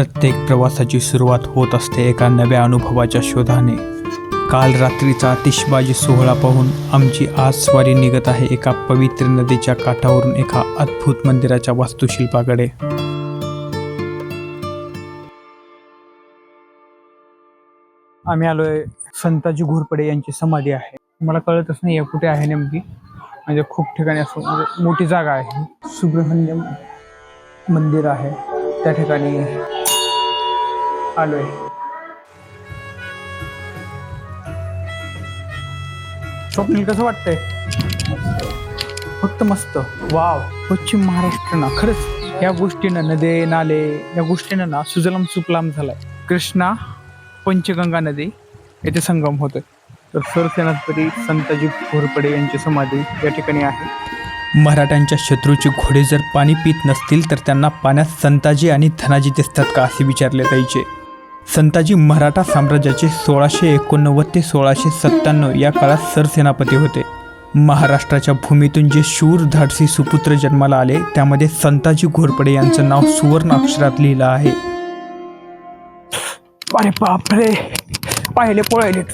प्रत्येक प्रवासाची सुरुवात होत असते एका नव्या अनुभवाच्या शोधाने. काल रात्रीचा आतिषबाजी सोहळा पाहून आमची आज स्वारी निघत आहे एका पवित्र नदीच्या काठावरून एका अद्भुत मंदिराच्या वास्तुशिल्पाकडे. आम्ही आलोय संताजी घोरपडे यांची समाधी आहे. मला कळतच नाही कुठे आहे नेमकी. म्हणजे खूप ठिकाणी असं म्हणजे मोठी जागा आहे. सुब्रह्मण्यम मंदिर आहे. त्या ठिकाणी आलोय. स्वप्नील कसं वाटतंय? फक्त मस्त. वाव. पश्चिम महाराष्ट्र ना खरंच या गोष्टीनं नदे नाले या गोष्टीनं ना सुजलाम सुकलाम झालाय. कृष्णा पंचगंगा नदी येथे संगम होतोय. तर सरसेनापती संताजी घोरपडे यांची समाधी या ठिकाणी आहे. मराठ्यांच्या शत्रूचे घोडे जर पाणी पित नसतील तर त्यांना पाण्यात संताजी आणि धनाजी दिसतात का असे विचारले पाहिजे संताजी मराठा साम्राज्याचे सोळाशे एकोणनव्वद ते सोळाशे सत्त्याण्णव या काळात सरसेनापती होते. महाराष्ट्राच्या भूमीतून जे शूर धाडसी सुपुत्र जन्माला आले त्यामध्ये संताजी घोरपडे यांचं नाव सुवर्ण अक्षरात लिहिलं आहे. अरे बापरे! पाहिले पळायलेत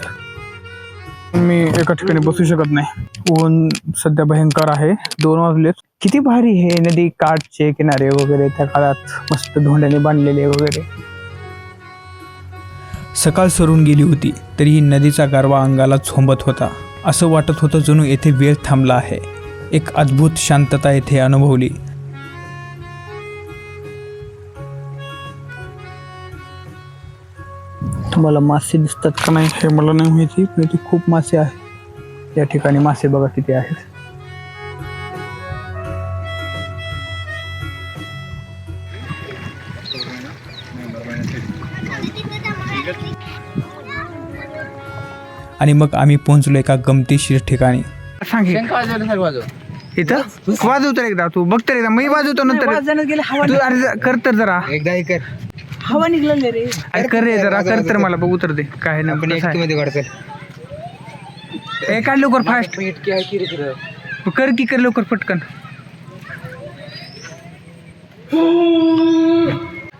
मी एका ठिकाणी बसू शकत नाही. ऊन सध्या भयंकर आहे. दोन वाजलेत. किती भारी हे नदी काठचे किनारे वगैरे त्या काळात मस्त धोंड्याने बांधलेले वगैरे. सकाळ सरून गेली होती तरीही नदीचा गारवा अंगाला झोंबत होता. असं वाटत होतं जणू येथे वेळ थांबला आहे. एक अद्भुत शांतता येथे अनुभवली. तुम्हाला मासे दिसतात का नाही हे मला नाही माहिती पण इथे खूप मासे आहेत या ठिकाणी मासे बघा किती आहेत. आणि मग आम्ही पोहोचलो एका गमतीशीर ठिकाणी. सांग इथं? वाजव तर एकदा तू. बघ तर एकदा. मी वाजवतो नंतर. तू अरे जरा कर तर जरा. एकदा हे कर. हवा निघलं रे. अरे कर रे जरा. कर तर मला. बघ उतर दे. काय ना मध्ये ए काढ लवकर फास्ट कर की कर लवकर पटकन.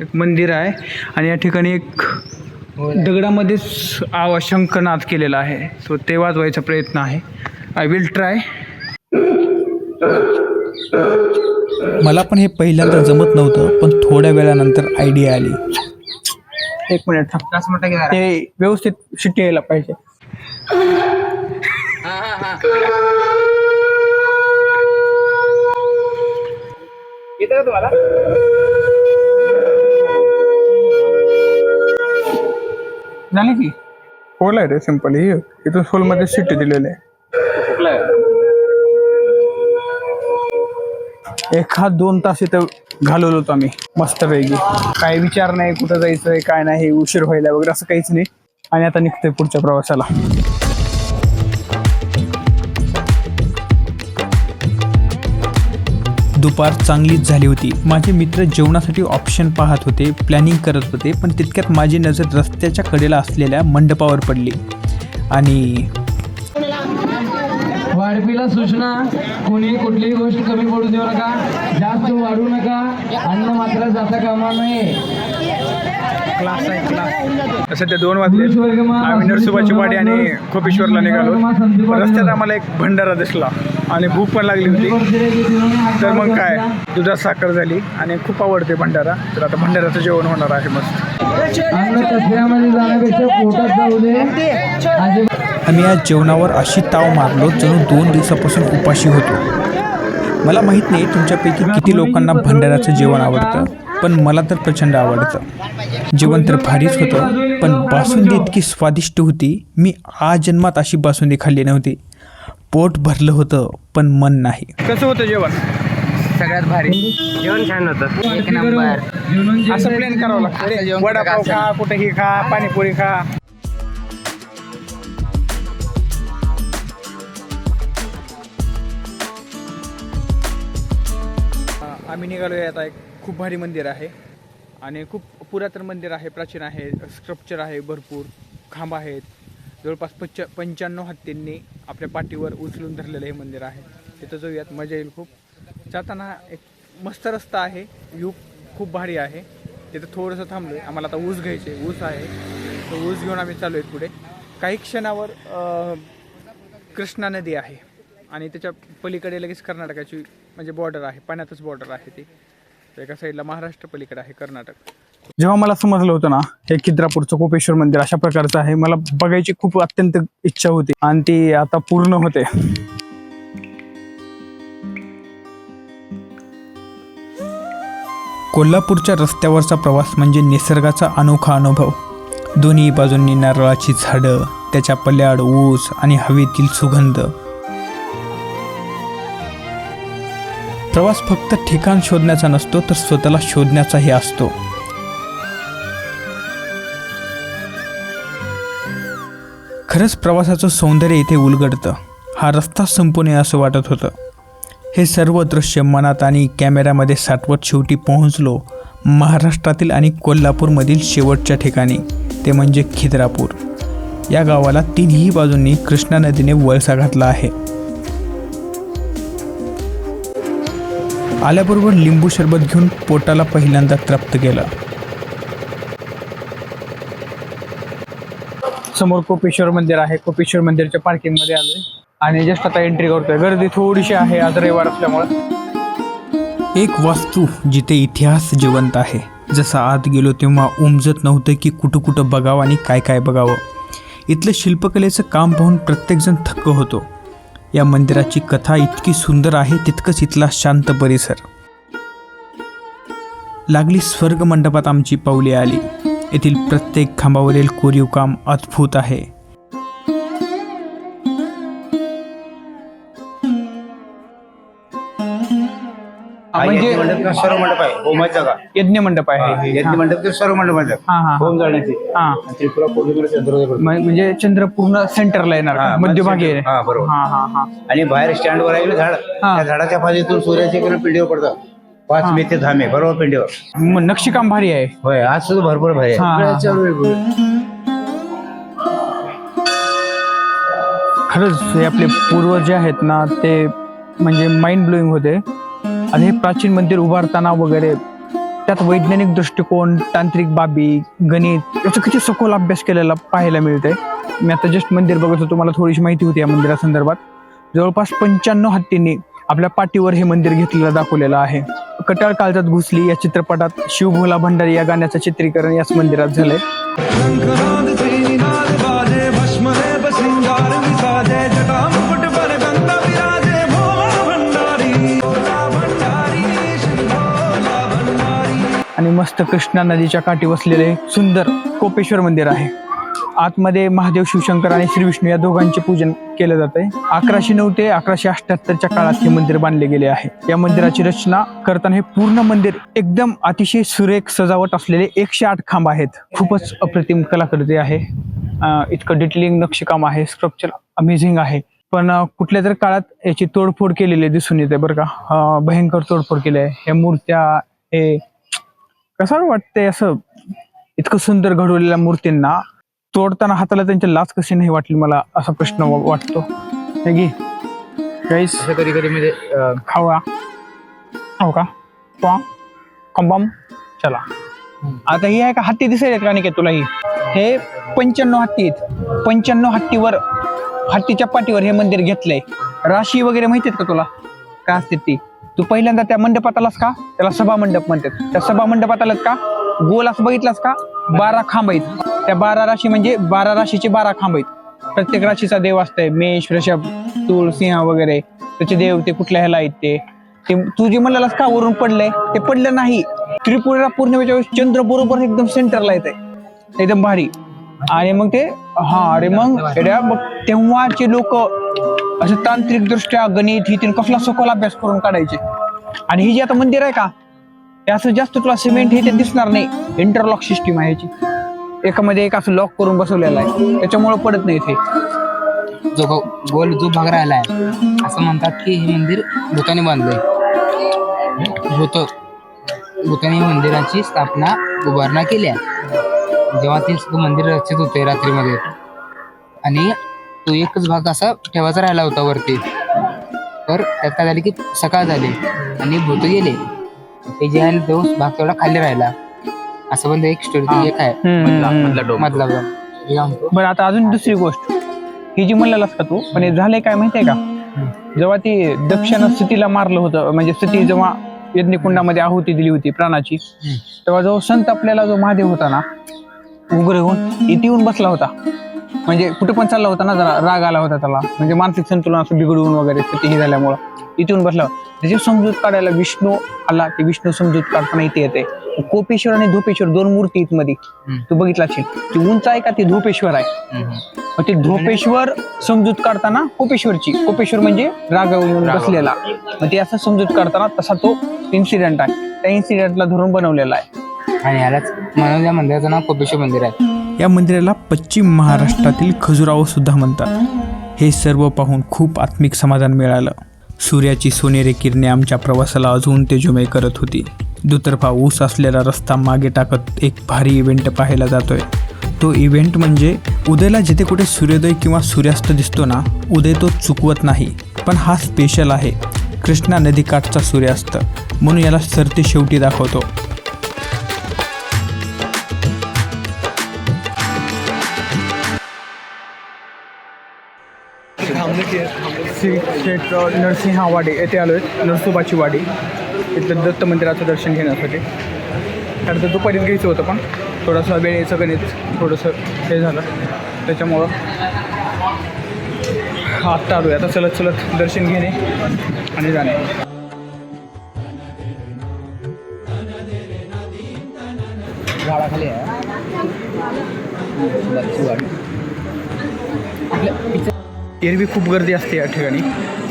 एक मंदिर आहे आणि या ठिकाणी एक दगडामध्येच आवा शंखनाद केलेला आहे. सो ते वाजवायचा प्रयत्न आहे. आय विल ट्राय मला पण हे पहिल्यांदा जमत नव्हतं पण थोड्या वेळानंतर आयडिया आली. एक मिनिट थांब. ते व्यवस्थित शिट्टी यायला पाहिजे. हा हा हा येतं का तुम्हाला? झाली की? होल आहे रे सिंपल ही इथून होलमध्ये शिट्टी दिलेली आहे. एखाद दोन तास इथं घालवलो होतो आम्ही मस्तपैकी. काय विचार नाही कुठं जायचंय काय नाही उशीर व्हायला वगैरे असं काहीच नाही. आणि आता निघतोय पुढच्या प्रवासाला. दुपार चांगलीच झाली होती. माझे मित्र जेवणासाठी ऑप्शन पाहत होते प्लॅनिंग करत होते पण तितक्यात माझी नजर रस्त्याच्या कडेला असलेल्या मंडपावर पडली. आणि वाढपीला सूचना कोणी कुठलीही गोष्ट कमी पडू देऊ नका. जास्त वाढू नका. अन्न मात्र जाता कामा नये. क्लास आहे क्लास सध्या दोन वाजले. आम्ही नरसोबाची वाडी आणि खोपेश्वरला निघालो. रस्त्यात आम्हाला एक भंडारा दिसला आणि भूक पण लागली होती. तर मग काय दुधात साखर झाली आणि खूप आवडते भंडारा. तर आता भंडाऱ्याचं जेवण होणार आहे मस्त. अन्न कचऱ्यामध्ये जाण्यापेक्षा पोटात जाऊ दे आजी आम्ही या जेवणावर अशी ताव मारलो जणू दोन दिवसापासून उपाशी होतो. मला माहीत नाही तुमच्यापैकी किती लोकांना भंडाऱ्याचं जेवण आवडतं. पण मला तर प्रचंड आवडतं. जेवण तर भारीच होतं पण बासुंदी इतकी स्वादिष्ट होती मी आज जन्मात अशी बासुंदी खाल्ली नव्हती. पोट भरलं होतं पण मन नाही. कसं होतं जेवण? सगळ्यात भारी. जेवण छान होतं. एक नंबर. असं प्लॅन करावं लागतं. वडापाव खा कुठेही खा पाणीपुरी खा. आम्ही निघालोय आता एक खूप भारी मंदिर आहे. आणि खूप पुरातन मंदिर आहे प्राचीन आहे स्ट्रक्चर आहे भरपूर खांब आहेत. जवळपास पंच पंच्याण्णव हत्तींनी आपल्या पाठीवर उचलून धरलेलं हे मंदिर आहे. तिथं जाऊयात मजा येईल खूप. जाताना एक मस्त रस्ता आहे व्ह्यू खूप भारी आहे. तिथं थोडंसं थांबलोय आम्हाला आता ऊस घ्यायचे ऊस आहे. तो ऊस घेऊन आम्ही चालू आहेत पुढे. काही क्षणावर कृष्णा नदी आहे. आणि त्याच्या पलीकडे लगेच कर्नाटकाची म्हणजे बॉर्डर आहे पाण्यातच बॉर्डर आहे ती. एका साईडला महाराष्ट्र पलीकडे आहे कर्नाटक. जेव्हा मला समजलं होतं ना हे खिद्रापूरचं कोपेश्वर मंदिर अशा प्रकारचं आहे मला बघायची खूप अत्यंत इच्छा होती आणि ती आता पूर्ण होते. कोल्हापूरच्या रस्त्यावरचा प्रवास म्हणजे निसर्गाचा अनोखा अनुभव. दोन्ही बाजूंनी नारळाची झाडं त्याच्या पल्याड ऊस आणि हवेतील सुगंध. प्रवास फक्त ठिकाण शोधण्याचा नसतो तर स्वतःला शोधण्याचाही असतो. खरंच प्रवासाचं सौंदर्य इथे उलगडतं. हा रस्ता संपून असं वाटत होतं. हे सर्व दृश्य मनात आणि कॅमेऱ्यामध्ये साठवत शेवटी पोहोचलो महाराष्ट्रातील आणि कोल्हापूरमधील शेवटच्या ठिकाणी ते म्हणजे खिद्रापूर. या गावाला तिन्ही बाजूंनी कृष्णा नदीने वळसा घातला आहे. आल्याबरोबर लिंबू सरबत घेऊन पोटाला पहिल्यांदा तृप्त केलं. समोर कोपेश्वर मंदिर आहे. कोपेश्वर मंदिरच्या पार्किंगमध्ये आलोय. आणि जस्ट आता एंट्री करतोय. गर्दी थोडीशी आहे आज रविवार असल्यामुळे. एक वास्तू जिथे इतिहास जिवंत आहे. जसं आत गेलो तेव्हा उमजत नव्हतं की कुठं कुठं बघावं आणि काय काय बघावं. इथलं शिल्पकलेचं काम पाहून प्रत्येकजण थक्क होतो. या मंदिराची कथा इतकी सुंदर आहे तितकंच इथला शांत परिसर. लागली स्वर्ग मंडपात आमची पावले आली. येथील प्रत्येक खांबावरील कोरीव काम अद्भुत आहे. म्हणजे मंडप सर्व मंडप आहे होमाची जागा. यज्ञ मंडप आहे यज्ञ मंडप सर्व मंडप आहे. हा हा होम जाण्याची हा. त्रिपुरा पौर्णिमेला चंद्रोदय म्हणजे चंद्र पूर्ण सेंटरला येणार का? हा, मध्यभागी आहे हा, बरोबर. हा हा हा. आणि बाहेर स्टँडवर आहे ना झाड. हा. त्या झाडाच्या पाठीतून सूर्याचे किरण पिंडीवर पडतात. पाच मे ते दहा मे बरोबर पिंडीवर. मग नक्षीकाम भारी आहे. होय आज सुद्धा भरपूर भारी आहे. हा, हा, हा. खरंच हे आपले पूर्वज जे आहेत ना ते म्हणजे माइंड ब्लोईंग होते. आणि हे प्राचीन मंदिर उभारताना वगैरे त्यात वैज्ञानिक दृष्टिकोन तांत्रिक बाबी गणित याचा किती सखोल अभ्यास केलेला पाहायला मिळते मी आता जस्ट मंदिर बघत होतो मला थोडीशी माहिती होती या मंदिरासंदर्भात. जवळपास पंच्याण्णव हत्तींनी आपल्या पाठीवर हे मंदिर घेतलेलं दाखवलेलं आहे. कटाळ काळजात घुसली या चित्रपटात शिवभोला भंडारी या गाण्याचं चित्रीकरण याच मंदिरात झालंय. मस्त कृष्णा नदीच्या काठी वसलेले सुंदर कोपेश्वर मंदिर आहे. आतमध्ये महादेव शिवशंकर आणि श्री विष्णू या दोघांचे पूजन केलं जात आहे अकराशे नऊ ते अकराशे अठ्याहत्तरच्या काळात हे मंदिर बांधले गेले आहे. या मंदिराची रचना करताना हे पूर्ण मंदिर एकदम अतिशय सुरेख सजावट असलेले एकशे आठ खांब आहेत. खूपच अप्रतिम कलाकृती आहे. इतकं डिटेलिंग नक्षीकाम आहे. स्ट्रक्चर अमेझिंग आहे. पण कुठल्या तरी काळात याची तोडफोड केलेली दिसून येते बरं का. भयंकर तोडफोड केली आहे. या मूर्त्या हे कसं वाटतंय असं इतकं सुंदर घडवलेल्या मूर्तींना तोडताना हाताला त्यांच्या लाच कशी नाही वाटली मला असा प्रश्न वाटतो. कधी कधी म्हणजे खाऊया हो का? पॉ. कंबम. चला. आता ही आहे का हत्ती दिसेल का नाही तुला ही? हे पंच्याण्णव हत्ती आहेत. पंच्याण्णव हत्तीवर हत्तीच्या पाठीवर हे मंदिर घेतलंय. राशी वगैरे माहिती आहेत का तुला? काय असते ती? तू पहिल्यांदा त्या मंडपात आलास का? त्याला सभा मंडप म्हणतात. त्या सभा मंडपात आलात का? गोल असं बघितलास का? बारा खांब आहेत. त्या बारा राशी म्हणजे बारा राशीचे बारा खांब आहेत. प्रत्येक राशीचा देव असतंय. मेष वृषभ तुळ सिंह वगैरे. त्याचे देव ते कुठल्या ह्याला आहेत ते? ते तू जे म्हणलास का वरून पडलंय ते पडलं नाही. त्रिपुरा पौर्णिमेच्या वेळेस चंद्र बरोबर एकदम सेंटरला येत आहे एकदम भारी. आणि मग ते हा अरे मग एड्या मग तेव्हाचे लोक असं तांत्रिक दृष्ट्या गणित ही कसला सखोल अभ्यास करून काढायचे. आणि ही जी आता मंदिर आहे का हे असं जास्त तुला सिमेंट हे ते दिसणार नाही इंटरलॉक सिस्टीम आहे याची. एकामध्ये एक असं लॉक करून बसवलेलं आहे त्याच्यामुळे पडत नाही ते जो गोल जो भाग राहिला आहे असं म्हणतात की हे मंदिर भूताने बांधलंय. भूत भूताने मंदिराची स्थापना उभारणा केली आहे जेव्हा ते सगळं मंदिर रचित होते रात्रीमध्ये. आणि तो एकच भाग असा ठेवायचा राहिला होता वरती. तर त्यात काय झाले की सकाळ झाली आणि भूत गेले. ते जे आहे तो भाग तेवढा खाली राहिला. असं पण एक स्टोरी एक आहे. मधला बरं आता अजून दुसरी गोष्ट. ही जी म्हणलेलास का तू पण हे झालंय काय माहितीये का? जेव्हा ती दक्षिण सतीला मारलं होतं म्हणजे सती जेव्हा यज्ञकुंडामध्ये आहुती दिली होती प्राणाची तेव्हा जो संत आपल्याला जो महादेव होता ना उग्र होऊन इथे येऊन बसला होता. म्हणजे कुठे पण चालला होता ना जरा राग आला होता त्याला. म्हणजे मानसिक संतुलन असं बिघडून वगैरे हे झाल्यामुळं इथे येऊन बसला. त्याची समजूत काढायला विष्णू आला. की विष्णू समजूत काढताना इथे येते. कोपेश्वर आणि धोपेश्वर दोन मूर्ती आहेत मध्ये तू बघितला असेल ती उंच आहे का ती धोपेश्वर आहे? मग ते धोपेश्वर समजूत काढताना कोपेश्वरची कोपेश्वर म्हणजे राग येऊन बसलेला. मग ते असं समजूत काढताना तसा तो इन्सिडेंट आहे. त्या इन्सिडेंटला धरून बनवलेला आहे. आणि यालाच म्हणून या मंदिराचं नाव कोपेश्वर मंदिर आहे. या मंदिराला पश्चिम महाराष्ट्रातील खजुराहो सुद्धा म्हणतात. हे सर्व पाहून खूप आत्मिक समाधान मिळालं. सूर्याची सोनेरी किरणे आमच्या प्रवासाला अजून तेजोमय करत होती. दुतर्फा ऊस असलेला रस्ता मागे टाकत एक भारी इव्हेंट पाहायला जातोय. तो इव्हेंट म्हणजे उदयला जिथे कुठे सूर्योदय किंवा सूर्यास्त दिसतो ना उदय तो चुकवत नाही पण हा स्पेशल आहे. कृष्णा नदीकाठचा सूर्यास्त. म्हणून याला सरते शेवटी दाखवतो. श्री क्षेत्र नरसिंहावाडी येथे आलो आहेत नरसोबाची वाडी. इथलं दत्त मंदिराचं दर्शन घेण्यासाठी. कारण तर दुपारीच घ्यायचं होतं पण थोडासा वेळेचं गणित थोडंसं हे झालं. त्याच्यामुळं आत्ता आलो आहे आता चलत चलत दर्शन घेणे आणि जाणे. झाडाखाली आहे. एरवी खूप गर्दी असते या ठिकाणी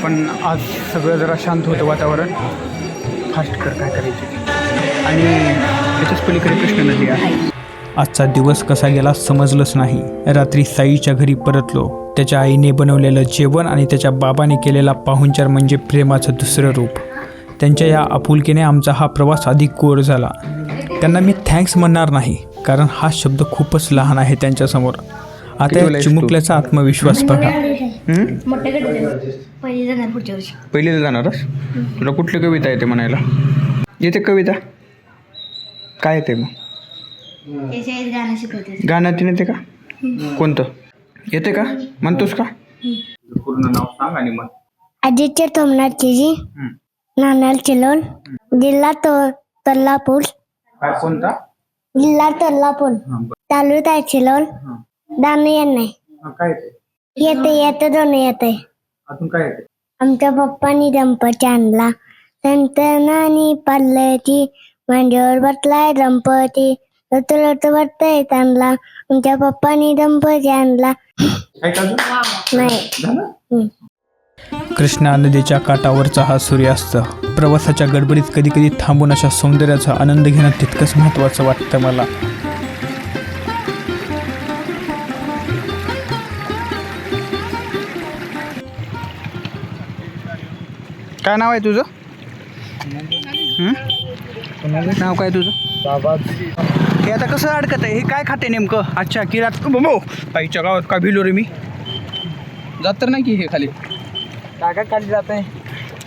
पण आज सगळं जरा शांत होतं वातावरण. फास्ट कर काय करायची. आणि त्याच्याच पलीकडे कृष्ण नदी आहे. आजचा दिवस कसा गेला समजलंच नाही. रात्री साईच्या घरी परतलो. त्याच्या आईने बनवलेलं जेवण आणि त्याच्या बाबाने केलेला पाहुणचार म्हणजे प्रेमाचं दुसरं रूप. त्यांच्या या आपुलकीने आमचा हा प्रवास अधिक गोड झाला. त्यांना मी थँक्स म्हणणार नाही कारण हा शब्द खूपच लहान आहे त्यांच्यासमोर. आता या? चिमुकल्याचा आत्मविश्वास बघा. पहिली जाणार पहिलीला तुला कुठली कविता येते म्हणायला? येते कविता? काय येते मग? गाणं शिकवते गाण्यात येते का? कोणतं? येते का? म्हणतोस का? पूर्ण नाव सांग आणि मग आदित्य तोमनाथ चिजी नानाल चिलोल जिल्हा तो तल्लापूर. काय कोणता? जिल्हा तल्लापूर. तालुका चिलोल. दानू यांना हा, काय येते येते येते दोन येते अजून काय येते आमच्या पप्पानी दंपती आणला. संतनानी पार्लती मांडीवर बसलाय दंपती लत लत वाटतंय ताणला आमच्या पप्पानी दंपती आणला. काय का अजून? नाही. झालं. कृष्णा नदीच्या काठावरचा हा सूर्यास्त. प्रवासाच्या गडबडीत कधी कधी थांबून अशा सौंदर्याचा आनंद घेणं तितकंच महत्त्वाचं वाटतं मला. काय नाव आहे तुझं? हं? नाव काय तुझं? हे आता कसं अडकत आहे? हे काय खाते नेमकं? अच्छा किरात बो आईच्या गावात का भिलो रे मी. जात तर नाही की हे खाली. काय खाली जात आहे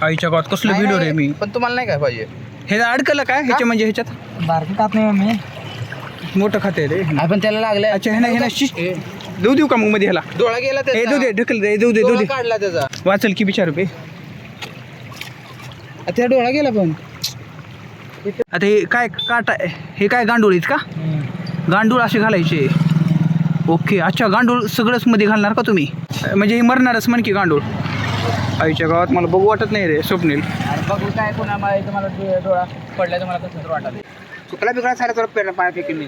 आईच्या गावात कसलं भिलो रे मी. पण तुम्हाला नाही काय पाहिजे. हे अडकलं काय? ह्याच्या म्हणजे ह्याच्यात? बारकी खात नाही मी मोठं खाते रे. पण त्याला लागलंय. अच्छा हे ना हे ना शिश देऊ देऊ का मग मध्ये ह्याला? डोळा गेला हे देऊ दे ढकल दे देऊ दे देऊ दे. काढला त्याचा. वाचल की बिचार रुपये त्या डोळा गेला पण. आता हे काय काटा हे काय गांडूळ आहेत का? गांडूळ असे घालायचे. ओके अच्छा गांडूळ सगळंच मध्ये घालणार का तुम्ही? म्हणजे हे मरणारच म्हण की गांडूळ. आईच्या गावात मला बघू वाटत नाही रे स्वप्नील. बघू काय कोणा मला डोळा पडला तर मला कसं तर वाटत चुकला बिकला सारा थोडं पेरा पाय फेकून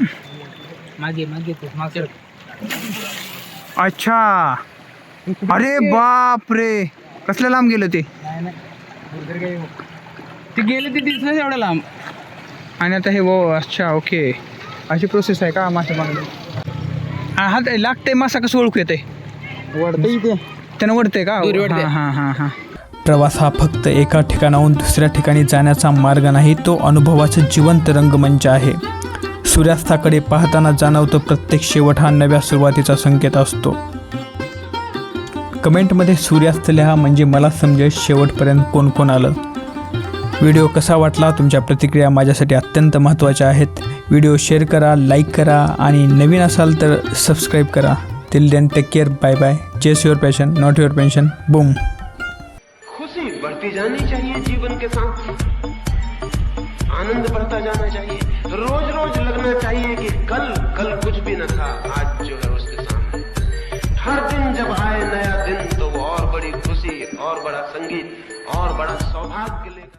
मागे मागे तू मागे. अच्छा. अरे बाप रे कसलं लांब गेलं ते? ते गेले ते दिसलं एवढं लांब. आणि आता हे वो अच्छा ओके अशी प्रोसेस आहे का मासे मागणे? हा ते लागतंय मासा कसं ओळखू येते वडते इथे. त्यानं वडतंय का? दोरी वडते. हां हां हां. प्रवास हा फक्त एका ठिकाणाहून दुसऱ्या ठिकाणी जाण्याचा मार्ग नाही तो अनुभवाचा जिवंत रंगमंच आहे. सूर्यास्ताकडे पाहताना जाणवतं प्रत्येक शेवट हा नव्या सुरुवातीचा संकेत असतो. कमेंटमध्ये सूर्यास्त लिहा म्हणजे मला समजेल शेवटपर्यंत कोण कोण आलं. व्हिडिओ कसा वाटला? तुमच्या प्रतिक्रिया माझ्यासाठी अत्यंत महत्त्वाच्या आहेत. व्हिडिओ शेअर करा लाईक करा आणि नवीन असाल तर सबस्क्राईब करा. Till then take care bye bye chase your passion not your pension boom खुशी बढ़ती जानी चाहिए जीवन के साथ। आनंद बढ़ता जाना चाहिए। और बड़ा संगीत और बड़ा सौभाग्य लेकर